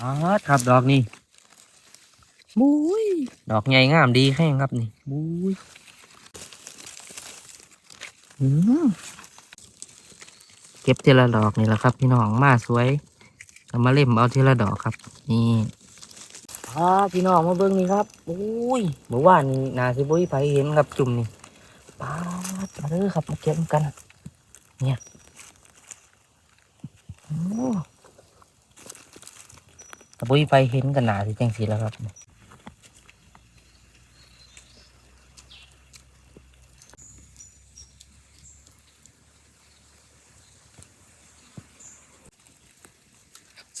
อ๋อครับดอกนี่บุ้ยดอกใหญ่งามดีแห้งครับนี่บุ้ยอืมเก็บทีละดอกนี่แหละครับ พี่น้องมาสวยเอามาเล่มเอาทีละดอกครับ นี่อ๋อพี่น้องมาเบิ่งนี่ครับอุ้ยเมื่อวานนี้นาสิบุ้ยไปเห็นครับจุ่มนี่ป้าดมาเด้อครับมาเก็บกัน เนี่ยโอ้ ตบุยไปเห็นกันหนาสิจังสีแล้วครับ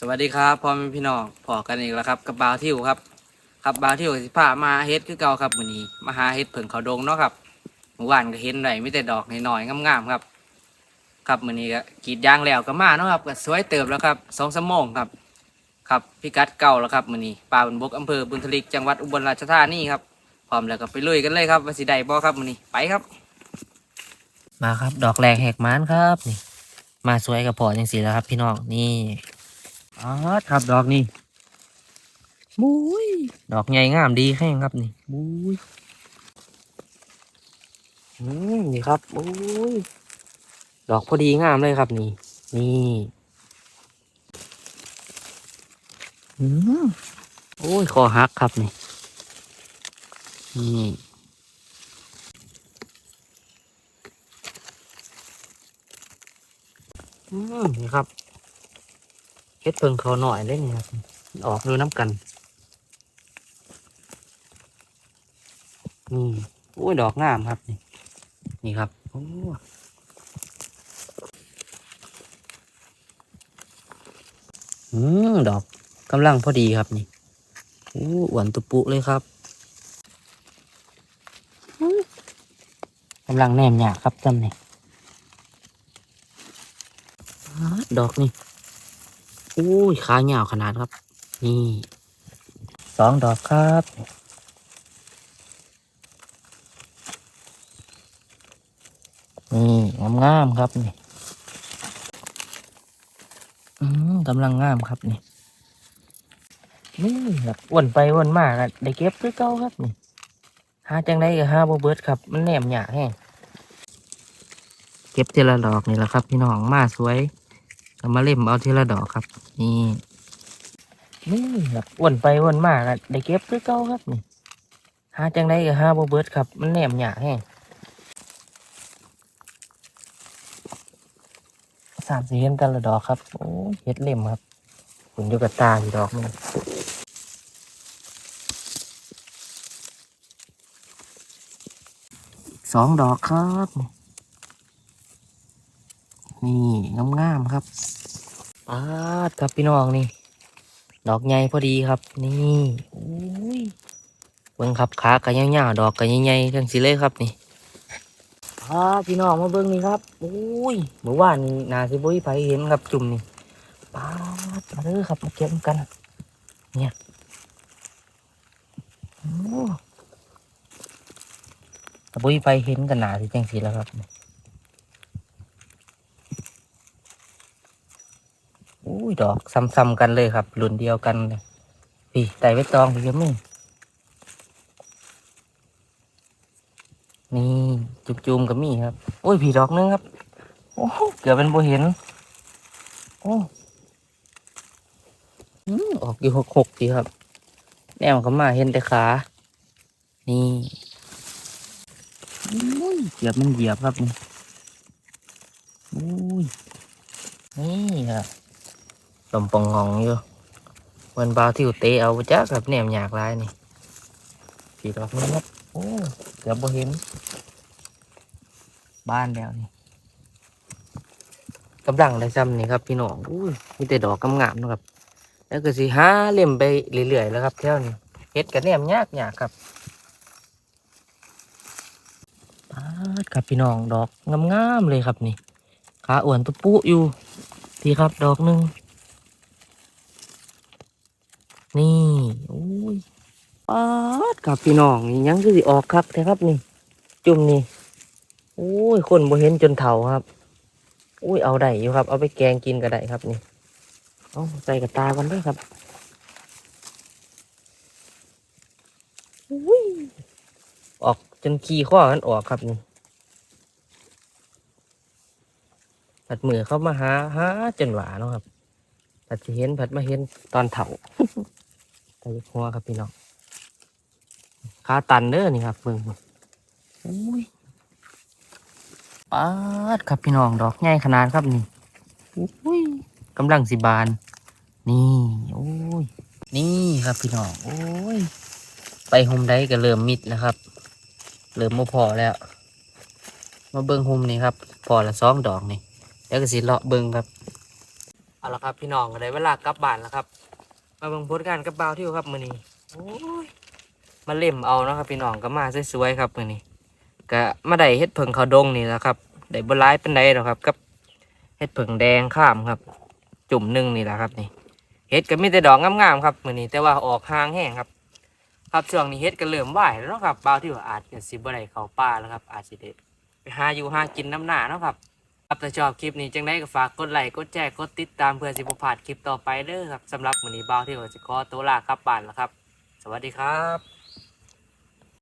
สวัสดีครับพ่อแม่พี่น้องพอกันอีกแล้วครับกับบาวทิวครับครับบาวทิวสิพามาเฮ็ดคือเก่าครับวันนี้มาหาเฮ็ดเผิงเขาดงเนาะครับเมื่อวานก็เห็นได้มีแต่ดอกน้อยๆงามๆครับ ครับมื้อนี้ก็กรีดยางแล้วก็มาเนาะครับก็สวยเติบแล้วครับสองสมงครับ ครับพิกัดเก่าแล้วครับมื้อนี้ป่าบุญบกอำเภอบุญทลิกจังหวัดอุบลราชธานีครับพร้อมแล้วก็ไปลุยกันเลยครับว่าสิได้บ่ครับมื้อนี้ไปครับ มาครับ ดอกแรกแหกมานครับนี่ มาสวยกับพอจังสีแล้วครับ พี่น้องนี่อ๋อครับดอกนี่บุ้ยดอกใหญ่งามดีแห้งครับนี่บุ้ยอืมนี่ครับบุ้ยดอกพอดีงามเลยครับนี่ นี่ อืม โอ้ยคอหักครับนี่นี่นี่ครับเฮ็ดเพิงเขาหน่อยเลยนี่ครับออกดูน้ำกันนี่โอ้ยดอกงามครับนี่นี่ครับโอ้อืมดอก กำลังพอดีครับนี่อ้หวานตุปุเลยครับกำลังแนมหยาครับจำเนี่อ๊าดอกนี่โอ้ยขาเหยาวขนาดครับ นี่สองดอกครับนี่งามๆครับนี่อืมกำลังงามครับนี่ นี่ครับวนไปวนมาก็ได้เก็บคือเก่าครับนี่หาจังได้ก็หาบ่เบิดครับ มันแหนมหยาแห้งเก็บทีละดอกนี่แหละครับ พี่น้องมาสวยเอามาเล่มเอาทีละดอกครับ นี่นี่ครับวนไปวนมาก็ได้เก็บคือเก่าครับนี่หาจังได้ก็หาบ่เบิดครับ มันแหนมหยาแห้งสามสี่เห็นแต่ละดอกครับ โอ้เฮ็ดเล่มครับ ผลอยู่กับตาอยู่ดอกหนึงสองดอกครับ นี่งามๆครับปาดครับพี่น้องนี่ ดอกใหญ่พอดีครับ นี่อุ้ยเบิ่งครับขากันยาวๆดอกกันใหญ่ๆทั้งสิเลยครับนี่ปาพี่น้องมาเบิ่งนี่ครับอุ้ยเมื่อวานนี้นาสิบุ้ยไปเห็นครับจุ่มนี่ ปาดมาเด้อครับมาเก็บกัน เนี่ยโอ้ตะบุยไปเห็นกันหนาสิจังสีแล้วครับอุ้ยดอกซ้ำๆกันเลยครับรุ่นเดียวกันเลยพี่ไต่ไว้ตองพี่ก็มีนี่จุ่มๆก็มีครับ โอ้ยพี่ดอกนึงครับ โอ้เกือบเป็นโบเห็น โอ้ ออกอยู่หกหกดีครับ แนวเขามาเห็นแต่ขา นี่เหยียบมันเหยียบครับนี่อุ้ยนี่ครับลมปองงองอยู่มันบาที่อุเตะเอาไปจ้ากับแนมอยากลายนี่สีดอกนี้ครับโอ้เกือบบ่เห็น บ้านแล้วนี่กำลังได้ซ้ำนี่ครับพี่น้องอุ้ยมีแต่ดอกกำงามนะครับ แล้วก็สิหาเล่มไปเรื่อยๆแล้วครับแถวนี้เฮ็ดกับแนมยากยากครับปาดครับพี่น้องดอกงามๆเลยครับนี่ขาอ้วนตุปุอยู่พี่ครับดอกหนึ่งนี่โอ้ยปาดครับพี่น้องนี่ยังคือสิออกครับแท้ครับนี่ จุ่มนี่โอ้ยคนบ่เห็นจนเถ่าครับ อุ้ยเอาได้อยู่ครับ เอาไปแกงกินก็ได้ครับนี่ เอาใส่กับตากันด้วยครับออกจนขี้ข้อกันออกครับนี่ผัดมือเข้ามาหาหาจนหวาเนาะครับผัดเห็นผัดมาเห็นตอนเถาใะยหัวครับพี่น้องขาตันเด้อนี่ครับเบิ่งอุ้ยปาดครับพี่น้องดอกใหญ่ขนาดครับนี่อุ้ย กำลังสิบาน นี่โอ้ยนี่ครับพี่น้องโอ้ยไปโฮมได้ก็เริ่มมิดแล้วครับเริ่มมาพอแล้ว มาเบิ้งโฮมนี่ครับพอละสองดอกนี่แล้วก็สิเลาะเบิ้งครับเอาละครับพี่น้องก็ได้เวลากลับบ้านแล้วครับ มาเบิ่งผลงานกับบ่าวที่ครับมือนี้โอ้ยมาเล่มเอานะครับพี่น้องก็มาสวยๆครับมือนี้ก็มาได้เฮ็ดเผิงเขาดงนี่แหละครับได้บ่หลายเปานใดหรอกครับกับเฮ็ดเผิงแดงข้ามครับ จุ่มหนึ่งนี่แหละครับนี่เฮ็ดก็มีแต่ดอกงามๆครับมือนี้แต่ว่าออกห่างแห้งครับ ครับช่วงนี้เฮ็ดก็เริ่มไหวแล้วครับบ่าวที่ว่าอาจจะสิบ่ได้เข้าป่าแล้วครับ อาจสิได้ไปหาอยู่หากินน้ำหน้าเนาะครับครับถ้าชอบคลิปนี้จังได้ก็ฝากกดไลค์กดแชร์กดติดตามเพื่อสิบ่พลาดคลิปต่อไปเด้อครับสำหรับมือนี้บ่าวที่ว่าสิขอตัวลากลับบ้านแล้วครับ สวัสดีครับ